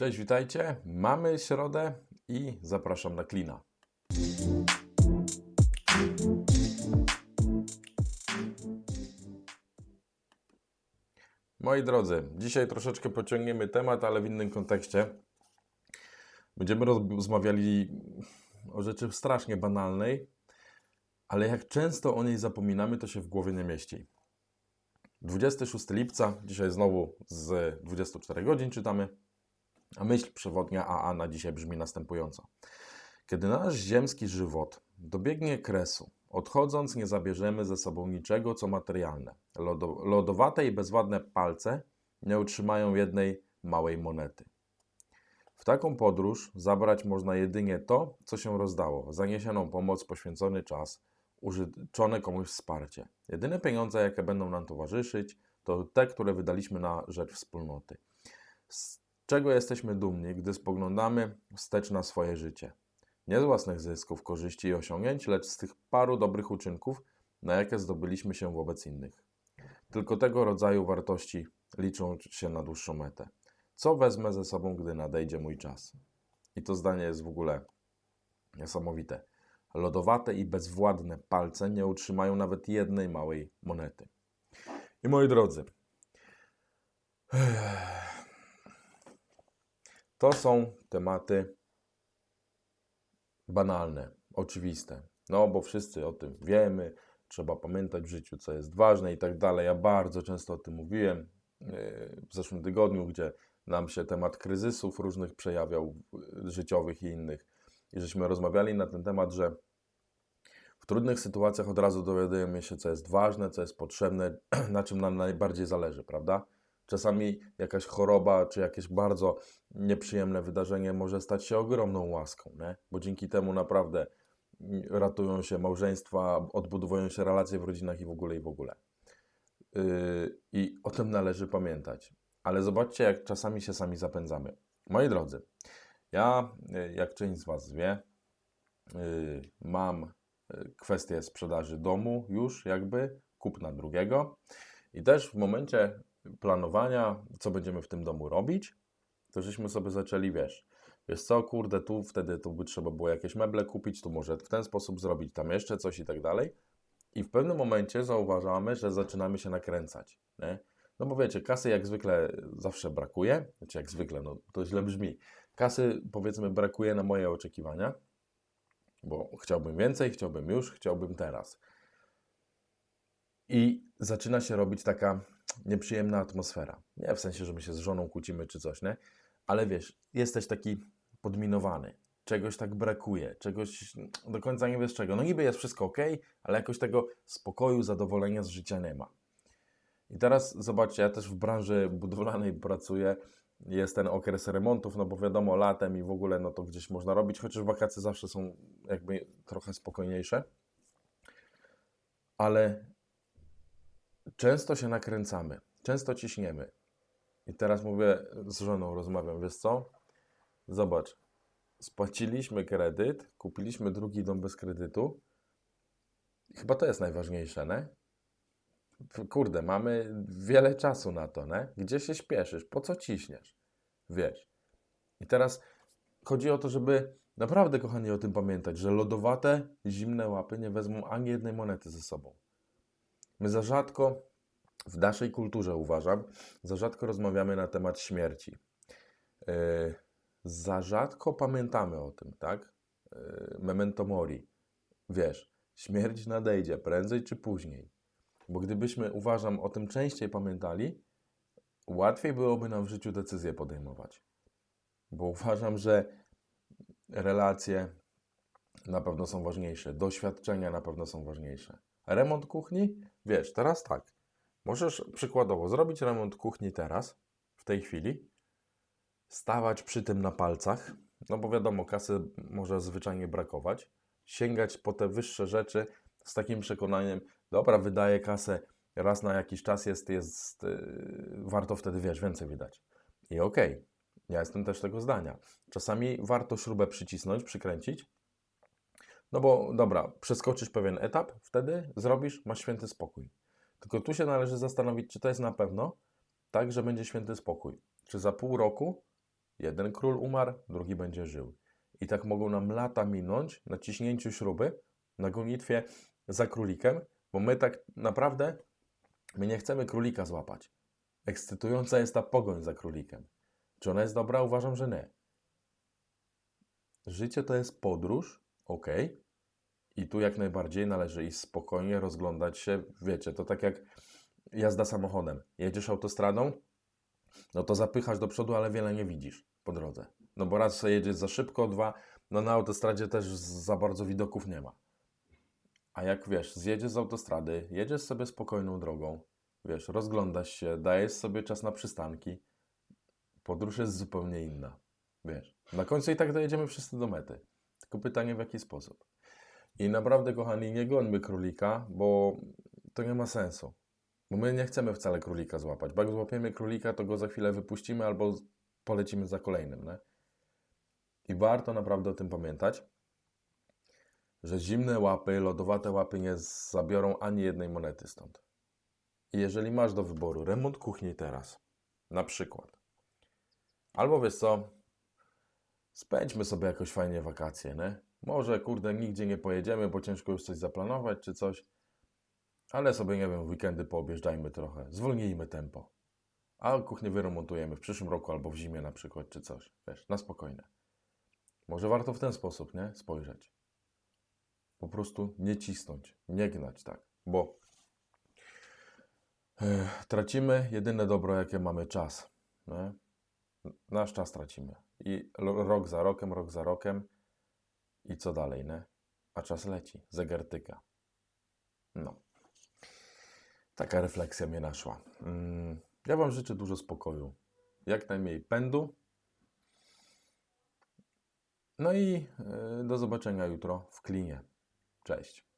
Cześć, witajcie. Mamy środę i zapraszam na klina. Moi drodzy, dzisiaj troszeczkę pociągniemy temat, ale w innym kontekście. Będziemy rozmawiali o rzeczy strasznie banalnej, ale jak często o niej zapominamy, to się w głowie nie mieści. 26 lipca, dzisiaj znowu z 24 godzin czytamy, a myśl przewodnia AA na dzisiaj brzmi następująco. Kiedy nasz ziemski żywot dobiegnie kresu, odchodząc nie zabierzemy ze sobą niczego, co materialne. Lodo, lodowate i bezładne palce nie utrzymają jednej małej monety. W taką podróż zabrać można jedynie to, co się rozdało, zaniesioną pomoc, poświęcony czas, użyczone komuś wsparcie. Jedyne pieniądze, jakie będą nam towarzyszyć, to te, które wydaliśmy na rzecz wspólnoty. Czego jesteśmy dumni, gdy spoglądamy wstecz na swoje życie? Nie z własnych zysków, korzyści i osiągnięć, lecz z tych paru dobrych uczynków, na jakie zdobyliśmy się wobec innych. Tylko tego rodzaju wartości liczą się na dłuższą metę. Co wezmę ze sobą, gdy nadejdzie mój czas? I to zdanie jest w ogóle niesamowite. Lodowate i bezwładne palce nie utrzymają nawet jednej małej monety. I moi drodzy, to są tematy banalne, oczywiste. No, bo wszyscy o tym wiemy, trzeba pamiętać w życiu, co jest ważne i tak dalej. Ja bardzo często o tym mówiłem yy, w zeszłym tygodniu, gdzie nam się temat kryzysów różnych przejawiał, yy, życiowych i innych. I żeśmy rozmawiali na ten temat, że w trudnych sytuacjach od razu dowiadujemy się, co jest ważne, co jest potrzebne, na czym nam najbardziej zależy, prawda? Czasami jakaś choroba czy jakieś bardzo nieprzyjemne wydarzenie może stać się ogromną łaską, nie? bo dzięki temu naprawdę ratują się małżeństwa, odbudowują się relacje w rodzinach i w ogóle, i w ogóle. Yy, I o tym należy pamiętać. Ale zobaczcie, jak czasami się sami zapędzamy. Moi drodzy, ja, yy, jak część z Was wie, yy, mam kwestię sprzedaży domu już jakby, kupna drugiego. I też w momencie planowania, co będziemy w tym domu robić, to żeśmy sobie zaczęli, wiesz, wiesz co, kurde, tu wtedy tu by trzeba było jakieś meble kupić, tu może w ten sposób zrobić, tam jeszcze coś i tak dalej. I w pewnym momencie zauważamy, że zaczynamy się nakręcać, nie? No bo wiecie, kasy jak zwykle zawsze brakuje, znaczy jak zwykle, no to źle brzmi. Kasy powiedzmy brakuje na moje oczekiwania, bo chciałbym więcej, chciałbym już, chciałbym teraz. I zaczyna się robić taka nieprzyjemna atmosfera. Nie w sensie, że my się z żoną kłócimy czy coś, nie? Ale wiesz, jesteś taki podminowany. Czegoś tak brakuje, czegoś do końca nie wiesz czego. No niby jest wszystko ok, ale jakoś tego spokoju, zadowolenia z życia nie ma. I teraz zobaczcie, ja też w branży budowlanej pracuję. Jest ten okres remontów, no bo wiadomo, latem i w ogóle no to gdzieś można robić, chociaż wakacje zawsze są jakby trochę spokojniejsze. Ale często się nakręcamy, często ciśniemy. I teraz mówię z żoną, rozmawiam, wiesz co? Zobacz, spłaciliśmy kredyt, kupiliśmy drugi dom bez kredytu. Chyba to jest najważniejsze, nie? Kurde, mamy wiele czasu na to, nie? Gdzie się śpieszysz? Po co ciśniesz? Wiesz. I teraz chodzi o to, żeby naprawdę, kochani, o tym pamiętać, że lodowate, zimne łapy nie wezmą ani jednej monety ze sobą. My za rzadko w naszej kulturze, uważam, za rzadko rozmawiamy na temat śmierci. Yy, za rzadko pamiętamy o tym, tak? Yy, memento mori. Wiesz, śmierć nadejdzie prędzej czy później. Bo gdybyśmy, uważam, o tym częściej pamiętali, łatwiej byłoby nam w życiu decyzje podejmować. Bo uważam, że relacje na pewno są ważniejsze, doświadczenia na pewno są ważniejsze. Remont kuchni? Wiesz, teraz tak. Możesz przykładowo zrobić remont kuchni teraz, w tej chwili, stawać przy tym na palcach, no bo wiadomo, kasy może zwyczajnie brakować, sięgać po te wyższe rzeczy z takim przekonaniem, dobra, wydaję kasę raz na jakiś czas, jest, jest yy, warto wtedy, wiesz, więcej wydać. I okej, okay, ja jestem też tego zdania. Czasami warto śrubę przycisnąć, przykręcić, no bo dobra, przeskoczysz pewien etap, wtedy zrobisz, masz święty spokój. Tylko tu się należy zastanowić, czy to jest na pewno tak, że będzie święty spokój. Czy za pół roku Jeden król umarł, drugi będzie żył. I tak mogą nam lata minąć na ciśnięciu śruby, na gonitwie za królikiem, bo my tak naprawdę my nie chcemy królika złapać. Ekscytująca jest ta pogoń za królikiem. Czy ona jest dobra? Uważam, że nie. Życie to jest podróż, ok. I tu jak najbardziej należy iść spokojnie, rozglądać się. Wiecie, to tak jak jazda samochodem. Jedziesz autostradą, no to zapychasz do przodu, ale wiele nie widzisz po drodze. No bo raz jedziesz za szybko, dwa, no na autostradzie też za bardzo widoków nie ma. A jak wiesz, zjedziesz z autostrady, jedziesz sobie spokojną drogą, wiesz, rozglądasz się, dajesz sobie czas na przystanki, podróż jest zupełnie inna. Wiesz, na końcu i tak dojedziemy wszyscy do mety. Tylko pytanie w jaki sposób. I naprawdę, kochani, nie gońmy królika, bo to nie ma sensu. Bo my nie chcemy wcale królika złapać. Bo jak złapiemy królika, to go za chwilę wypuścimy albo polecimy za kolejnym. Nie? I warto naprawdę o tym pamiętać, że zimne łapy, lodowate łapy nie zabiorą ani jednej monety stąd. I jeżeli masz do wyboru remont kuchni teraz, na przykład, albo wiesz co, spędźmy sobie jakoś fajnie wakacje, nie? Może, kurde, nigdzie nie pojedziemy, bo ciężko już coś zaplanować czy coś, ale sobie, nie wiem, w weekendy poobjeżdżajmy trochę, zwolnijmy tempo. A kuchnię wyremontujemy w przyszłym roku albo w zimie na przykład, czy coś, wiesz, na spokojnie. Może warto w ten sposób, nie? Spojrzeć. Po prostu nie cisnąć, nie gnać tak, bo eh, tracimy jedyne dobro, jakie mamy czas. Nie? Nasz czas tracimy. I rok za rokiem, rok za rokiem co dalej, ne? A czas leci, zegar tyka. No. Taka refleksja mnie naszła. Mm, ja Wam życzę dużo spokoju. Jak najmniej pędu. No i y, do zobaczenia jutro w klinie. Cześć.